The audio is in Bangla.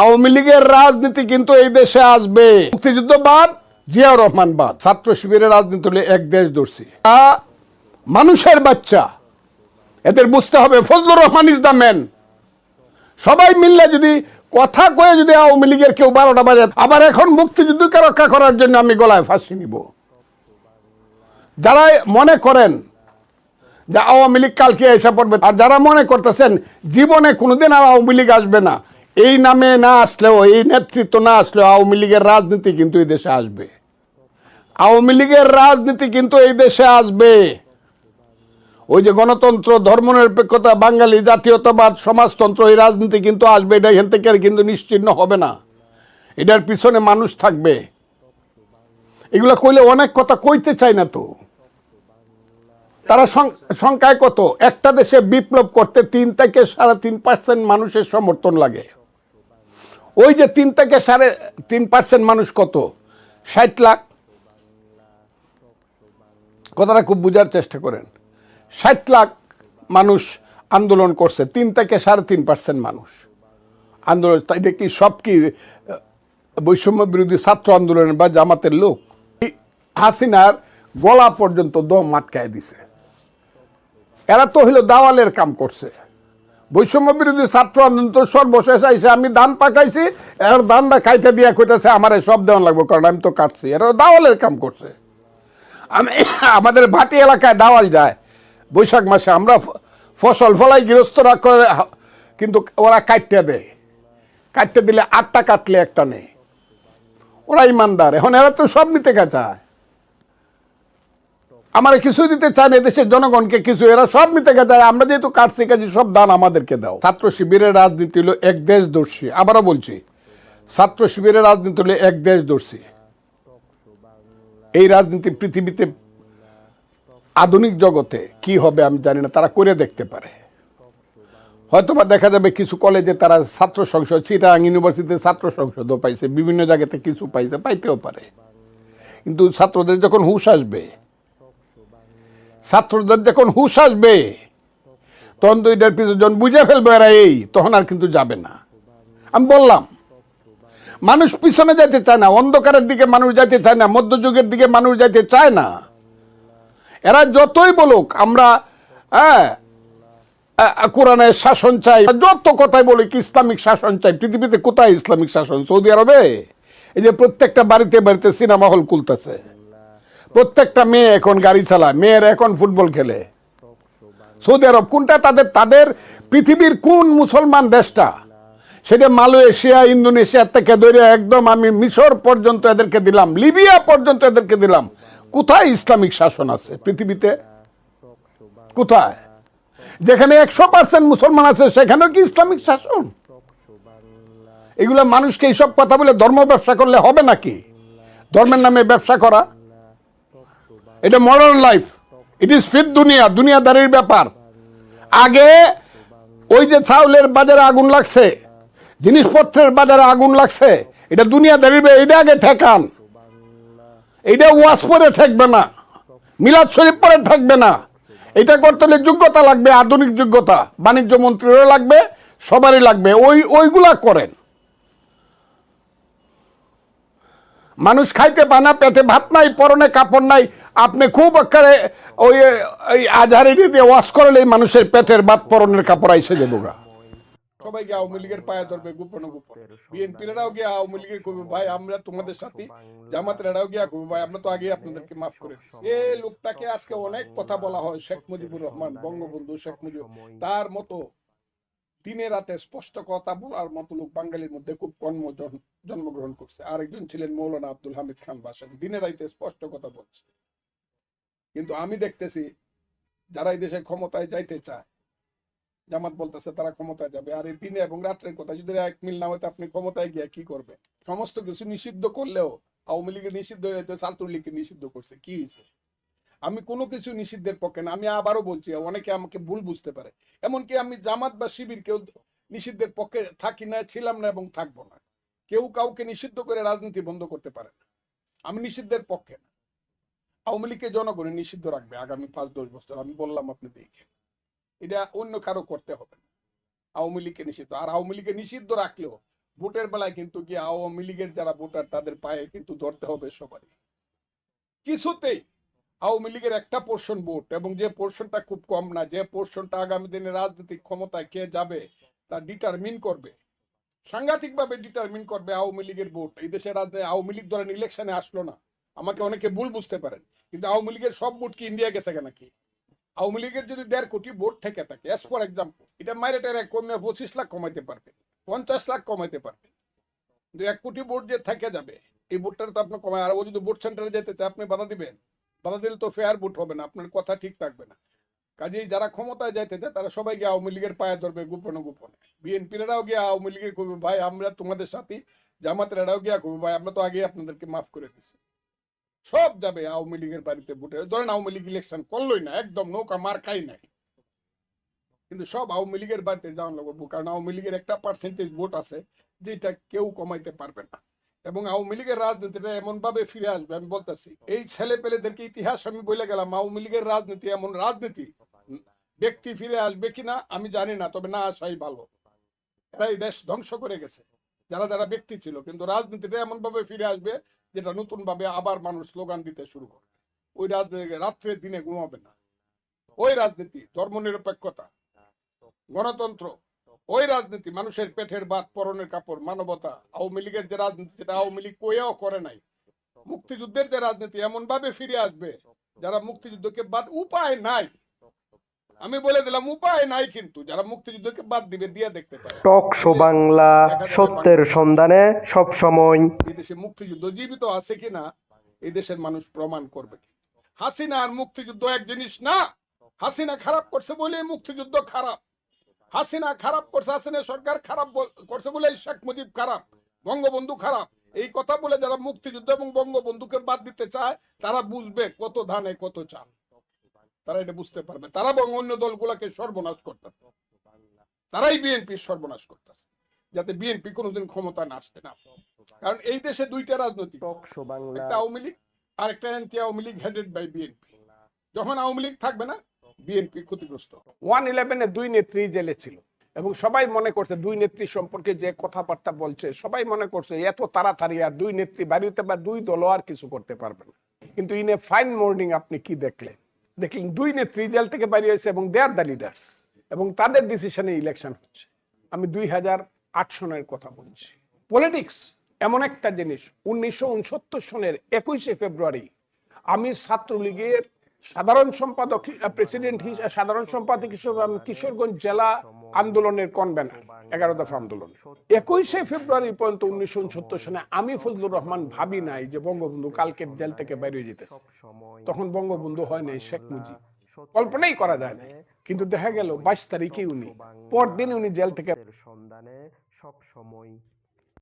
আওয়ামী লীগের রাজনীতি কিন্তু এই দেশে আসবে। মুক্তিযুদ্ধ বাদ, জিয়াউর রহমান বাদ। ছাত্র শিবিরের রাজনীতি হলে এক দেশ দর্শী মানুষের বাচ্চা। এদের বুঝতে হবে, Fazlur Rahman is the man সবাই মিললে যদি কথা কয়ে যদি আওয়ামী লীগের কেউ বারোটা বাজে আবার এখন মুক্তিযুদ্ধকে রক্ষা করার জন্য আমি গলায় ফাঁসি নিব। যারা মনে করেন যে আওয়ামী লীগ কালকে এসে পড়বে, আর যারা মনে করতেছেন, জীবনে কোনোদিন আর আওয়ামী লীগ আসবে না এই নামে না আসলেও, এই নেতৃত্ব না আসলেও আওয়ামী লীগের রাজনীতি কিন্তু এই দেশে আসবে। আওয়ামী লীগের রাজনীতি কিন্তু এই দেশে আসবে। ওই যে গণতন্ত্র ধর্মনিরপেক্ষতা বাঙালি, জাতীয়তাবাদ, সমাজতন্ত্র, এই রাজনীতি কিন্তু আসবে, এটা এখান থেকে আর কিন্তু নিশ্চিহ্ন হবে না। এটার পিছনে মানুষ থাকবে। এগুলা কইলে অনেক কথা কইতে চায় না তো। তারা সংখ্যায় কত? একটা দেশে বিপ্লব করতে তিন থেকে সাড়ে তিন পার্সেন্ট মানুষের সমর্থন লাগে। ওই যে তিন থেকে সাড়ে তিন পার্সেন্ট মানুষ কত? ষাট লাখ? কথাটা খুব বোঝার চেষ্টা করেন। ষাট লাখ মানুষ আন্দোলন করছে, তিন থেকে সাড়ে তিন পার্সেন্ট মানুষ। আন্দোলন এটা কি সব কি বৈষম্য বিরোধী ছাত্র আন্দোলনের বা জামাতের লোক? হাসিনার গলা পর্যন্ত দম আটকায় দিছে। এরা তো হইল দাওয়ালের কাম করছে। বৈষম্য বিরোধী ছাত্র আন্দোলন তো সর্বশেষ আইসে আমি ধান পাকাইছি, এর ধানটা খাইতে দিয়া কইতেছে, আমার সব দেওয়ান লাগবে, কারণ আমি তো কাটছি। এরা দাওয়ালের কাম করছে। আমি আমাদের ভাটি এলাকায় দাওয়াল যায়। বৈশাখ মাসে আমরা ফসল ফলাই গৃহস্থরা করে কিন্তু ওরা কাটতে দেয়। কাটতে দিলে আটটা কাটলে একটা নেই। ওরা ইমানদার। এখন এরা তো সব নিতে চায় আমার কিছু দিতে চায় না দেশের জনগণকে কিছু, এরা সব কা চায় আমরা যেহেতু কাটছি, কাজে সব দান আমাদেরকে দাও। ছাত্র শিবিরের রাজনীতি হলো এক দেশ দর্শী আবারও বলছি, ছাত্র শিবিরের রাজনীতি হলো এক দেশ দর্শী এই রাজনীতি পৃথিবীতে আধুনিক জগতে কি হবে আমি জানি না, তারা করে দেখতে পারে। হয়তোবা দেখা যাবে কিছু কলেজে তারা ছাত্র সংসদ, চিটাং ইউনিভার্সিটিতে ছাত্র সংসদও পাইছে, বিভিন্ন জায়গাতে কিছু পাইছে, পাইতেও পারে। কিন্তু ছাত্রদের যখন হুশ আসবে ছাত্রদের যখন হুশ আসবে, তখন তো এটার পিছনে যখন বুঝে ফেলবে এরা এই, তখন আর কিন্তু যাবে না। আমি বললাম, মানুষ পিছনে যাইতে চায় না, অন্ধকারের দিকে মানুষ যাইতে চায় না, মধ্যযুগের দিকে মানুষ যাইতে চায় না। এরা যতই বলুক, আমরা হ্যাঁ কোরআনের শাসন চাই যত কথাই বলি ইসলামিক শাসন চাই, পৃথিবীতে কোথায় ইসলামিক শাসন? সৌদি আরবে? এই যে প্রত্যেকটা বাড়িতে বাড়িতে সিনেমা হল খুলতেছে। প্রত্যেকটা মেয়ে এখন গাড়ি চালায়, মেয়েরা এখন ফুটবল খেলে। সৌদি আরব কোনটা? তাদের তাদের পৃথিবীর কোন মুসলমান দেশটা? সেটা মালয়েশিয়া, ইন্দোনেশিয়া থেকে ধরে একদম আমি মিশর পর্যন্ত এদেরকে দিলাম, লিবিয়া পর্যন্ত এদেরকে দিলাম। কোথায় ইসলামিক শাসন আছে পৃথিবীতে? কোথায়? যেখানে একশো পার্সেন্ট মুসলমান আছে, সেখানেও কি ইসলামিক শাসন? এগুলো মানুষকে এইসব কথা বলে ধর্ম ব্যবসা করলে হবে নাকি? ধর্মের নামে ব্যবসা করা? এটা modern life it is fit দুনিয়া, দুনিয়াদারির ব্যাপার। আগে ওই যে চাউলের বাজারে আগুন লাগছে, জিনিসপত্রের বাজারে আগুন লাগছে, এটা দুনিয়াদারির এটা আগে ঠেকান। এটা ওয়াশ পরে ঠেকবে না, মিলাদ শরীফ পরে ঠেকবে না। এটা করতে হলে যোগ্যতা লাগবে, আধুনিক যোগ্যতা। বাণিজ্য মন্ত্রীরও লাগবে, সবারই লাগবে। ওই ওইগুলা করেন। মানুষ খাইতে পায় না, পেটে ভাত নাই, পরনে কাপড় নাই। আপনি খুব একেবারে ওই ওই আজহারি দিয়ে ওয়াশ করলে মানুষের পেটের ভাত, পরনের কাপড় আইসে যাব গা। সবাইকে আওয়ামী লীগের পায়ে ধরবে, গোপন গোপন। বিএনপিরাও গিয়ে আওয়ামী লীগের কবি ভাই, আমরা তোমাদের সাথে। জামাতেরাও গিয়া কবি ভাই, আমরা তো আগে আপনাদেরকে মাফ করে। এ লোকটাকে আজকে অনেক কথা বলা হয়, শেখ মুজিবুর রহমান, বঙ্গবন্ধু শেখ মুজিব, তার মতো দিনে রাতে স্পষ্ট কথা বলার মতো লোক বাঙালির মধ্যে খুব কম জন্মগ্রহণ করছে। আরেকজন ছিলেন মৌলানা আব্দুল হামিদ খান বাসান। দিনে রাইতে স্পষ্ট কথা বলছে। কিন্তু আমি দেখতেছি, যারা এই দেশে ক্ষমতায় যাইতে চায়, জামাত বলতেছে তারা ক্ষমতায় যাবে। আর এই দিনে এবং রাত্রের কথা যদি এক মিল না হয়তো আপনি ক্ষমতায় গিয়ে কি করবে সমস্ত কিছু নিষিদ্ধ করলেও আওয়ামী লীগের নিষিদ্ধ হয়েছে ছাত্রলীগকে নিষিদ্ধ করছে। কি হয়েছে আমি কোনো কিছু নিষিদ্ধের পক্ষে না, আমি আবারও বলছি, অনেকে আমাকে ভুল বুঝতে পারে। এমনকি আমি জামাত বা শিবির কেউ নিষিদ্ধের পক্ষে থাকি না, ছিলাম না এবং থাকব না। কেউ কাউকে নিষিদ্ধ করে রাজনীতি বন্ধ করতে পারে না। আমি নিষিদ্ধের পক্ষে না। আওয়ামী লীগকে জনগণের নিষিদ্ধ রাখবে আগামী পাঁচ, দশ বছর, আমি বললাম আপনি দেখে এটা অন্য কারও করতে হবে না। আওয়ামী লীগকে নিষিদ্ধ, আর আওয়ামী লীগকে নিষিদ্ধ রাখলেও ভোটের বেলায় কিন্তু কি আওয়ামী লীগের যারা ভোটার, তাদের পায়ে কিন্তু ধরতে হবে সবারই। কিছুতেই আওয়ামী লীগের একটা পোর্শন ভোট এবং যে পোর্শনটা খুব কম না, যে পোর্শনটা আগামী দিনে রাজনৈতিক ক্ষমতায় কে যাবে তা ডিটারমিন করবে। সাংঘাতিকভাবে ডিটারমিন করবে আওয়ামী লীগের ভোট। এই দেশের রাজনীতি আওয়ামী লীগ ধরেন ইলেকশনে আসলো না। আমাকে অনেকে ভুল বুঝতে পারেন, কিন্তু আওয়ামী লীগের সব ভোট কি ইন্ডিয়া গেছে কেন কি আওয়ামী লীগের যদি দেড় কোটি ভোট থেকে থাকে অ্যাজ ফর এক্সাম্পল এটা মাইরে টেরে কমে পঁচিশ লাখ কমাইতে পারবে, পঞ্চাশ লাখ কমাইতে পারবে। কিন্তু এক কোটি ভোট যে থেকে যাবে, এই ভোটটা তো আপনার কমায়, আর ও যদি ভোট সেন্টারে যেতে চায়, আপনি বাধা দিবেন? বাধা দিলে তো ফেয়ার ভোট হবে না, আপনার কথা ঠিক থাকবে না। কাজেই যারা ক্ষমতায় যাইতে চায়, তারা সবাই গিয়ে আওয়ামী লীগের পায়ে ধরবে গোপনে গোপনে। বিএনপিরাও গিয়ে আওয়ামী লীগের কবি, ভাই, আমরা তোমাদের সাথে, জামাতেরাও গিয়া কবি, ভাই, আমরা তো আগে আপনাদেরকে মাফ করে দিছি সব যাবে আওয়ামী লীগের বাড়িতে ভোটে। ধরেন আওয়ামী লীগ ইলেকশন করলোই না, একদম নৌকা মার খাই নাই। কিন্তু সব আওয়ামী লীগের বাড়িতে যাওয়ান লাগবো কারণ আওয়ামী লীগের একটা পার্সেন্টেজ ভোট আছে, যেটা কেউ কমাইতে পারবে না। এবং আওয়ামী লীগের রাজনীতিটা এমন ভাবে ফিরে আসবে, আমি বলতেছি। এই ছেলে পেলেদেরকে ইতিহাস আমি বলে গেলাম, আওয়ামী লীগের রাজনীতি এমন রাজনীতি ব্যক্তি ফিরে আসবে কিনা আমি জানি না, তবে না আসাই ভালো। এরা এই দেশ ধ্বংস করে গেছে, যারা যারা ব্যক্তি ছিল, কিন্তু রাজনীতিটা এমন ভাবে ফিরে আসবে যেটা নতুন ভাবে আবার মানুষ স্লোগান দিতে শুরু করবে। ওই রাজনীতি রাত্রে দিনে ঘুমাবে না। ওই রাজনীতি, ধর্মনিরপেক্ষতা, গণতন্ত্র ওই রাজনীতি মানুষের পেটের ভাত পরনের কাপড় মানবতা আওয়ামী লীগের যে রাজনীতি যেটা আওয়ামী লীগ কয়েও করে নাই। মুক্তিযুদ্ধের যে রাজনীতি এমন ভাবে ফিরে আসবে যারা মুক্তিযুদ্ধকে বাদ উপায় নাই। আমি বলে দিলাম উপায় নাই কিন্তু যারা মুক্তিযুদ্ধকে বাদ দিবে দিয়ে দেখতে পারে টক শো বাংলা সত্যের সন্ধানে সব সময়। এই দেশে মুক্তিযুদ্ধ জীবিত আছে কিনা এই দেশের মানুষ প্রমাণ করবে। হাসিনা আর মুক্তিযুদ্ধ এক জিনিস না হাসিনা খারাপ করছে বলে মুক্তিযুদ্ধ খারাপ। হাসিনা খারাপ করছে হাসিনা সরকার খারাপ করছে বলে শেখ মুজিব খারাপ বঙ্গবন্ধু খারাপ। এই কথা বলে যারা মুক্তিযুদ্ধ এবং বঙ্গবন্ধুকে বাদ দিতে চায় তারা বুঝবে কত ধানে কত চাল। তারা এটা বুঝতে পারবে। তারা বরং অন্য দলগুলোকে সর্বনাশ করতেছে। তারাই বিএনপি সর্বনাশ করতেছে যাতে বিএনপি কোনোদিন ক্ষমতা না আসতে না কারণ এই দেশে দুইটা রাজনৈতিক একটা আওয়ামী লীগ আর একটা anti Awami League headed by BNP. যখন আওয়ামী লীগ থাকবে না বিএনপি ক্ষতিগ্রস্ত। ওয়ান ইলেভেনে দুই নেত্রী জেলে ছিল। এবং সবাই মনে করছে দুই নেত্রী সম্পর্কে যে কথাবার্তা বলছে, সবাই মনে করছে এত তাড়াতাড়ি আর দুই নেত্রী বাড়িতে বা দুই দলও আর কিছু করতে পারবে না। কিন্তু ইন এ ফাইন মর্নিং আপনি কি দেখলেন? দেখলেন দুই নেত্রী জেল থেকে বেরিয়ে হয়েছে এবং দে আর দ্য লিডার্স এবং তাদের ডিসিশনে ইলেকশন হচ্ছে। আমি দুই হাজার আট সনের কথা বলছি। পলিটিক্স এমন একটা জিনিস। উনিশশো উনসত্তর সনের একুশে ফেব্রুয়ারি আমি ছাত্রলীগের সাধারণ সম্পাদক প্রেসিডেন্ট সাধারণ সম্পাদক হিসেবে আমি কিশোরগঞ্জ জেলা আন্দোলনের কনভেনার এগারো দফা আন্দোলন। একুশে ফেব্রুয়ারি পর্যন্ত উনিশশো উনসত্তর সনে আমি ফজলুর রহমান ভাবি নাই যে বঙ্গবন্ধু কালকে জেল থেকে বেরিয়ে যেতেছে। তখন বঙ্গবন্ধু হয় নাই শেখ মুজিব। কল্পনাই করা যায় না কিন্তু দেখা গেল বাইশ তারিখে উনি, পরদিন উনি জেল থেকে সন্ধানে সব সময়